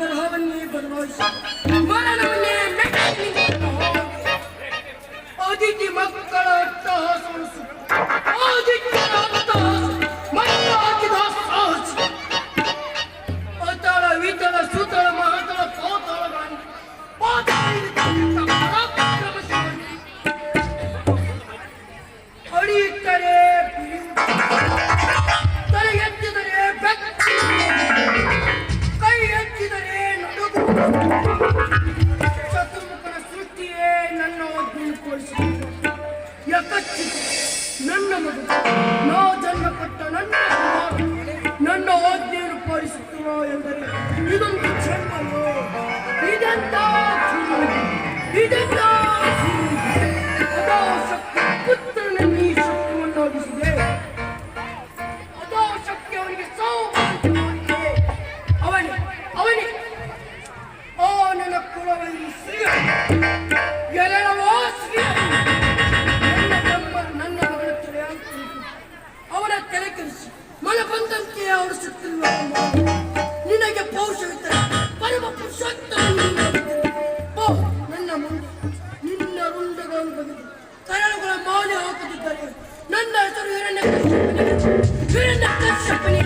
ಮೋಹವನ್ನೇ ಬದಲಾಯಿಸಿ ಮರಣವನ್ನೇ ಅದಿತಿ ಮಕ್ಕಳ ಅಟ್ಟಹಾಸವನ್ನು ಸುಟ್ಟು ಚತುರ್ಮುಖನ ನನ್ನ ಒದ್ದನ್ನು ತೋರಿಸಿದೆ ಯಕಚ್ಚಿ ನನ್ನ ಮಗು. ನಾ ಜನ್ಮ ಕೊಟ್ಟ ನನ್ನ ನನ್ನ ಆಜ್ಞೆಯನ್ನು ಪಾಲಿಸುತ್ತಿರೋ ಎಂದರೆ ಇದೊಂದು ಜನ್ಮವೋ? ಇದೆಂತ? ಇದೆಂತ? ನಿನಗೆ ಪೌರುಷವಿದ್ದರೆ ಪರಮ ಪುರುಷೋತ್ತಮ ನನ್ನ ಮುಂದೆ. ನಿನ್ನ ರುಂಡಗಳನ್ನು ಕರಳುಗಳ ನನ್ನ ಹೆಸರು ಹಿರಣ್ಯ ಹಿರಣ್ಯ ಕಶ್ಯಪನೇ